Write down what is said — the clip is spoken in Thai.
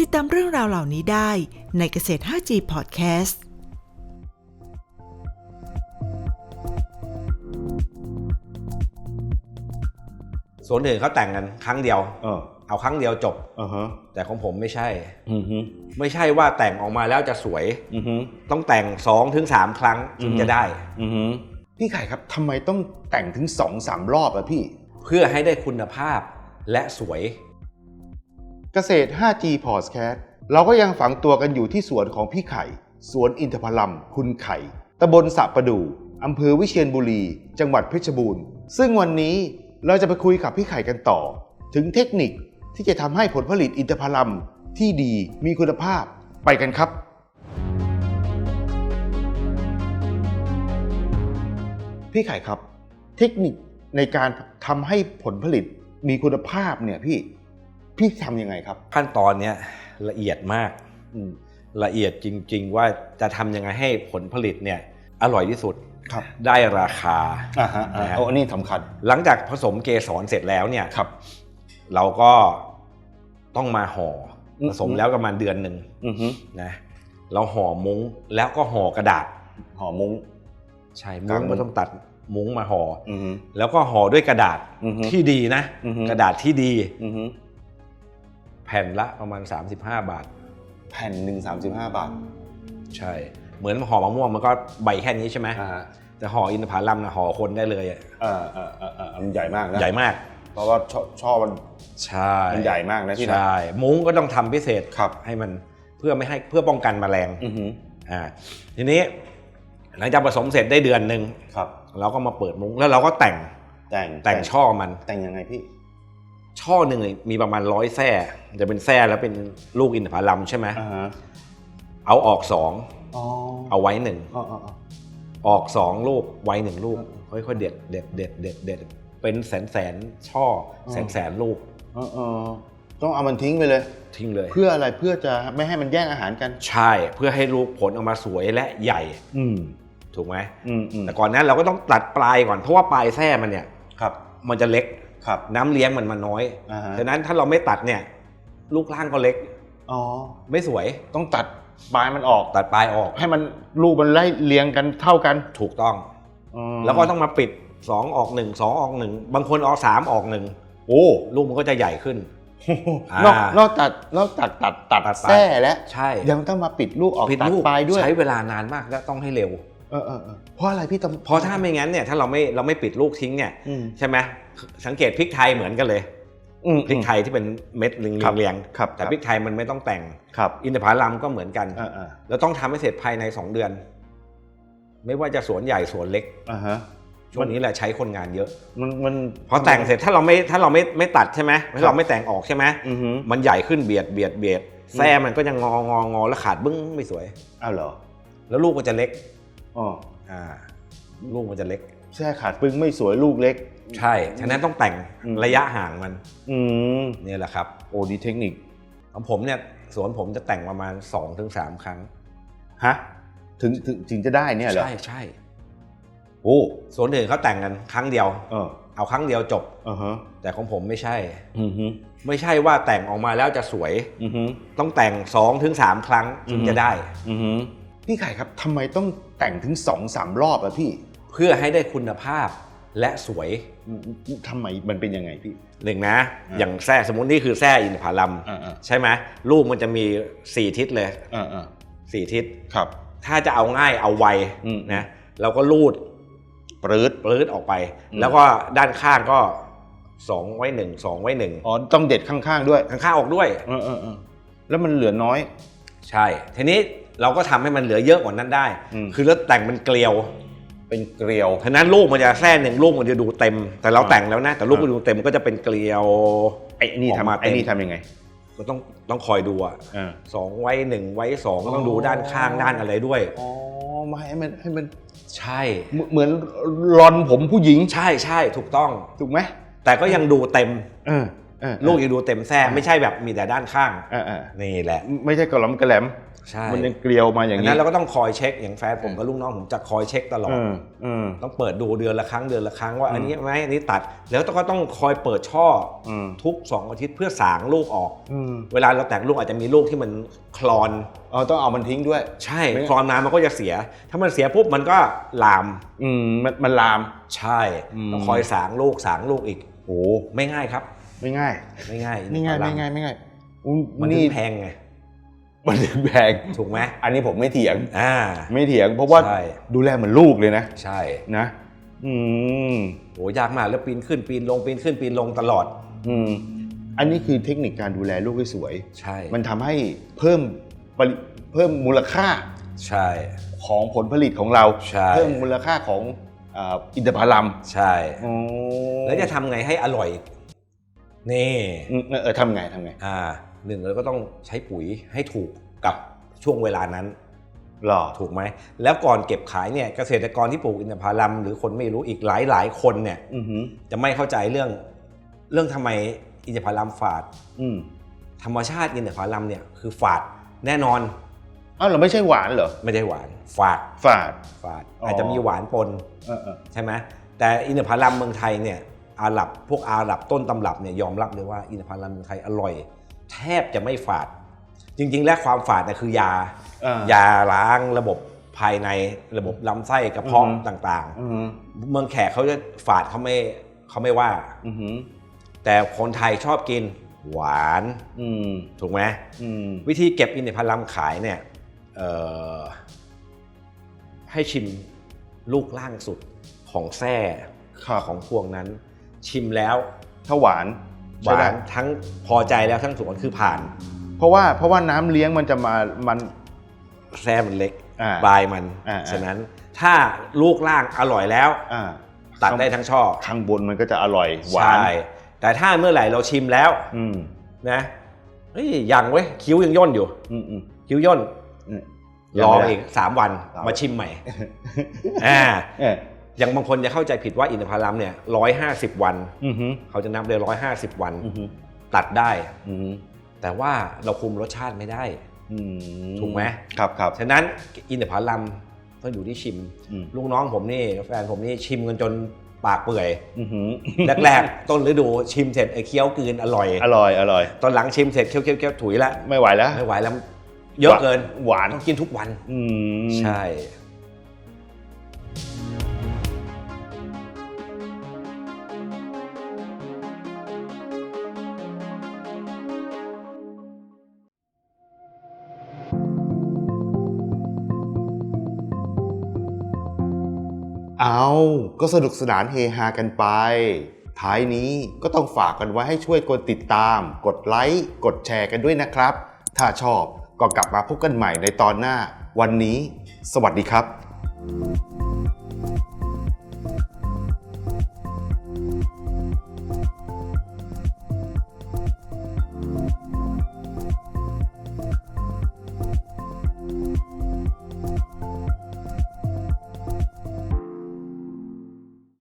ติดตามเรื่องราวเหล่านี้ได้ในเกษตร 5G Podcast สวนอื่นเขาแต่งกันครั้งเดียว เออเอาครั้งเดียวจบ อ่าฮะแต่ของผมไม่ใช่ อือฮึไม่ใช่ว่าแต่งออกมาแล้วจะสวย อือฮึต้องแต่ง2อถึงสครั้งถึงอืมจะได้ อือฮึพี่ไข่ครับทำไมต้องแต่งถึงสองสามรอบอะพี่ เพื่อให้ได้คุณภาพและสวย เกษตร 5G Podcast เราก็ยังฝังตัวกันอยู่ที่สวนของพี่ไข่ สวนอินทผลัม คุณไข่ ตำบลสระประดู่อำเภอวิเชียรบุรี จังหวัดเพชรบูรณ์ ซึ่งวันนี้เราจะไปคุยกับพี่ไข่กันต่อ ถึงเทคนิคที่จะทำให้ผลผลิตอินทผลัมที่ดีมีคุณภาพไปกันครับ พี่ไข่ครับ เทคนิคในการทำให้ผลผลิตมีคุณภาพเนี่ยพี่ พี่ทำยังไงครับ ขั้นตอนเนี้ยละเอียดมากอืมละเอียดจริง ๆ ว่าจะทำยังไงให้ผลผลิตเนี่ยอร่อยที่สุดครับได้ราคาอ่าฮะอ่านะฮะโอ้อันนี้สำคัญ หลังจากผสมเกสรเสร็จแล้วเนี่ยครับ เราก็ต้องมาห่ออมผสมแล้วประมาณเดือนหนึ่งอือฮึนะเราห่อมุ้งแล้วก็ห่อกระดาษ ห่อมุ้งใช่กามุ้งงมุ้งก็ต้องตัดมุ้งมาห่ออือฮึแล้วก็ห่อด้วยกระดาษอือฮึที่ดีนะอือฮึกระดาษที่ดีอือฮึ แผ่นละประมาณ 35 บาท แผ่นหนึ่งสามสิบห้าบาทใช่ เหมือนห่อมะม่วงมันก็ใบแค่นี้ใช่ไหมอ่าฮะแต่ห่ออินทผลัมนะห่อคนได้เลยอะอ่าอ่าอ่าอ่ามันใหญ่มากนะใหญ่มาก เพราะว่าช่อช่อมันใช่มันใหญ่มากนะพี่นะใช่มุ้งก็ต้องทำพิเศษครับให้มันเพื่อไม่ให้เพื่อป้องกันแมลงอือฮึอ่าทีนี้หลังจากผสมเสร็จได้เดือนหนึ่งครับ เราก็มาเปิดมุ้งแล้วเราก็แต่งแต่งแต่งช่อมันแต่งยังไงพี่ ช่อหนึ่งเนี่ยมีประมาณร้อยแส้จะเป็นแส้แล้วเป็นลูกอินทผลัมใช่ไหมอ่าฮะเอาออกสองอ๋อเอาไว้หนึ่งอ๋ออ๋ออ๋อ ออกสองลูกไว้หนึ่งลูกค่อยๆเด็ดเด็ดเด็ดเด็ดเด็ดเป็นแสนแสนช่อแสนแสนลูกเออเออต้องเอามันทิ้งไปเลย ทิ้งเลย เพื่ออะไรเพื่อจะไม่ให้มันแย่งอาหารกัน ใช่เพื่อให้ลูกผลออกมาสวยและใหญ่อืมถูกไหมอืมอืมแต่ก่อนนั้นเราก็ต้องตัดปลายก่อนเพราะว่าปลายแส้มันเนี่ย ครับ มันจะเล็ก ครับ น้ำเลี้ยงมันมันน้อยอ่าฮะฉะนั้นถ้าเราไม่ตัดเนี่ย ลูกล่างก็เล็กอ๋อไม่สวยต้องตัดปลายมันออกตัดปลายออก ให้มันลูกมันไล่เรียงกันเท่ากันถูกต้องอืมแล้วก็ต้องมาปิด2ออก1 2ออก1บางคนออก3ออกโอ้1ลูกมันก็จะใหญ่ขึ้นอ่านนอกนอกจากนอกจากตัดตัดตัดปลายแส้แล้วใช่ยังต้องมาปิดลูกออกผิดตัดลูกปลายด้วยใช้เวลานานมากและต้องให้เร็ว เออเออเออเพราะอะไรพี่ต้องเพราะถ้าไม่งั้นเนี่ยถ้าเราไม่เราไม่ปิดลูกทิ้งเนี่ยอืม ใช่ไหมสังเกตพริกไทยเหมือนกันเลยอืมพริกไทยที่เป็นเม็ดเรียงครับ เรียงครับแต่พริกไทยมันไม่ต้องแต่ง ครับอินทผลัมก็เหมือนกัน อ่าอ่าแล้วต้องทำให้เสร็จภายใน 2 เดือน ไม่ว่าจะสวนใหญ่สวนเล็ก อ่าฮะช่วงนี้แหละใช้คนงานเยอะมันมัน พอแต่งเสร็จถ้าเราไม่ถ้าเราไม่ไม่ตัดใช่ไหมถ้าเราไม่แต่งออกใช่ไหมอือฮึ มันใหญ่ขึ้นเบียดเบียดเบียดแส้มันก็ยังงององอแล้วขาดบึ้งไม่สวย อ้าวเหรอ แล้วลูกมันจะเล็ก อ๋ออ่าลูกมันจะเล็กแส้ขาดปึ้งไม่สวยลูกเล็ก ใช่ ฉะนั้นต้องแต่งอืม ระยะห่างมันอืมเนี่ยแหละครับโอ้ดีเทคนิคของผมเนี่ยสวนผมจะแต่งประมาณ2อถึงสครั้ง ฮะถึงถึงถึงจะได้เนี่ยเหรอใช่ใช่โอ้สวนอื่นเขาแต่งกันครั้งเดียว เออเอาครั้งเดียวจบ อ่าฮะแต่ของผมไม่ใช่ อือฮึไม่ใช่ว่าแต่งออกมาแล้วจะสวย อือฮึ ต้องแต่ง2อถึงสครั้งถึงอือฮึจะได้ อือฮึพี่ไข่ครับทำไมต้องแต่งถึงสองสามรอบอะพี่เพื่อให้ได้คุณภาพและสวยอืมทำไมมันเป็นยังไงพี่หนึ่งนะอ่าอย่างแส้สมมตินี่คือแส้อินทผลัมอ่าอ่าใช่ไหมลูกมันจะมี4ทิศเลยอ่าอ่าสี่ทิศครับ ถ้าจะเอาง่ายเอาไวอืมนะเราก็ลูดปรืดปลื้ดออกไปอืมแล้วก็ด้านข้างก็สองไว้หนึ่งสองไว้หนึ่งอ๋อต้องเด็ดข้างๆด้วยข้างๆออกด้วย เออเออเออแล้วมันเหลือน้อย ใช่ทีนี้ เราก็ทำให้มันเหลือเยอะกว่านั้นได้ อืม คือเราแต่งเป็นเกลียวเป็นเกลียว ฉะนั้นลูกมันจะแส้หนึ่งลูกมันจะดูเต็ม แต่เราอ่า แต่งแล้วนะ แต่ลูกอ่ามันดูเต็มก็จะเป็นเกลียว ไอ้นี่ออกมาทำไอ้เต็มนี่ทำยังไงก็ต้องต้องคอยดูอะเออ สองไว้หนึ่งไว้สองอ๋อต้องดูด้านข้างด้านอะไรด้วย อ๋อมาให้มันให้มันใช่ เหมือนเหมือนรอนผมผู้หญิงใช่ใช่ถูกต้อง ถูกไหมแต่ก็ยังดูเต็ม เออเออ ลูกยังดูเต็มแท้ไม่ใช่แบบมีแต่ด้านข้างเออเออนี่แหละ ไม่ใช่กระหล่ำกระแหลมใช่มันยังเกลียวมาอย่างดังนี้นั้นเราก็ต้องคอยเช็คอย่างแฟนผมกับลูกน้องผมจะคอยเช็คตลอเอดอเออต้องเปิดดูเดือนละครั้งเดือนละครั้งว่าอืมอันนี้ไหมอันนี้ตัด แล้วก็ต้องคอยเปิดช่อออืมทุก2อาทิตย์เพื่อสางลูกออกอืมเวลาเราแต่งลูกอาจจะมีลูกที่มันคลอนอ๋อต้องเอามันทิ้งด้วย ใช่ไม่คลอนน้ำมันก็จะเสีย ถ้ามันเสียปุ๊บมันก็ลามอืมมันมันลามใช่อืมต้องคอยสางลูกสางลูกอีกโอ้ไม่ง่ายครับ ไม่ง่าย ไม่ง่ายไม่ง่ายอินทผลัไม่ง่ายไม่ง่ายอุ๊ยมันถึนี่งแพงไงมันถึงแพงถูกไหมอันนี้ผมไม่เถียงอ่าไม่เถียงเพราะว่าใช่ดูแลเหมือนลูกเลยนะ ใช่นะอืมโหยากมากแล้วปีนขึ้นปีนลงปีนขึ้นปีนลงตลอด อืมอันนี้คือเทคนิคการดูแลลูกให้สวย ใช่ มันทำให้เพิ่มปริเพิ่มมูลค่า ใช่ ของผลผลิตของเรา ใช่ เพิ่มมูลค่าของอ่าอินทผลัม ใช่อ๋อแล้วจะทำไงให้อร่อย นี่อืมเออเออทำไงทำไงอ่าหนึ่งเราก็ต้องใช้ปุ๋ยให้ถูกกับช่วงเวลานั้นหรอถูกไหม แล้วก่อนเก็บขายเนี่ยเกษตรกรที่ปลูกอินทผลัมหรือคนไม่รู้อีกหลายหลายๆคนเนี่ยอือหือจะไม่เข้าใจเรื่องเรื่องทำไมอินทผลัมฝาดอืมธรรมชาติอินทผลัมเนี่ยคือฝาดแน่นอนอ้าวเราไม่ใช่หวานเหรอไม่ได้หวาน ฝาดฝาดฝาดอ๋อออาจจะมีหวานปนเออเออใช่ไหมแต่อินทผลัมเมืองไทยเนี่ย อาหรับพวกอาหรับต้นตำรับเนี่ยยอมรับเลยว่าอินทผลัมเมืองไทยอร่อย แทบจะไม่ฝาด จริง ๆ และความฝาดเนี่ยคือยา อ่ายาล้างระบบภายในระบบลำไส้กระเพาะอือฮึ ต่างอือหือๆเมืองแขกเขาจะฝาดเขาไม่เขาไม่ว่า อือหือแต่คนไทยชอบกินหวานอืมถูกไหม อืมวิธีเก็บอินทผลัมขายเนี่ยเอ่อให้ชิมลูกล่างสุดของแส้ครับของพวงนั้น ชิมแล้วถ้าหวานหใช่วาไหมนทั้งพอใจแล้วทั้งสวนคือผ่านเพราะว่าเพราะว่าน้ำเลี้ยงมันจะมามันแส้มันเล็กอ่าปลายมันอ่า ฉะนั้นถ้าลูกล่างอร่อยแล้ว อ่าตัดได้ทั้งช่อข้างบนมันก็จะอร่อยหวานใช่แต่ถ้าเมื่อไหร่เราชิมแล้วอืมนะเฮ้ยยังเว้ยคิ้วยังย่นอยู่ อืมอืม คิ้วย่นอืมรอยังไม่ได้อีกสามวันเอามมาชิมใหม่ อ่า เออ อย่างบางคนจะเข้าใจผิดว่าอินทผลัมเนี่ยร้อยห้าสิบวันอือหือเขาจะนับเลยร้อยห้าสิบวัน อือหือตัดได้ อือหือแต่ว่าเราคุมรสชาติไม่ได้ อืมถูกไหม ครับครับ ฉะนั้นอินทผลัมต้องอยู่ที่ชิม อืม ลูกน้องผมนี่แฟนผมนี่ชิมกันจนปากเปื่อย อือหือแรกๆ ต้นฤดูชิมเสร็จไอ้เคี้ยวกลืนอร่อย อร่อยอร่อย ตอนหลังชิมเสร็จเคี้ยวเคี้ยวเคี้ยวถุยละไม่ไหวแล้ว ไม่ไหวแล้ว เยอะเกินหวาน ต้องกินทุกวัน อืมใช่ เอาก็สนุกสนานเฮฮากันไป ท้ายนี้ก็ต้องฝากกันไว้ให้ช่วยกดติดตาม กดไลค์ กดแชร์กันด้วยนะครับ ถ้าชอบก็กลับมาพบกันใหม่ในตอนหน้า วันนี้ สวัสดีครับ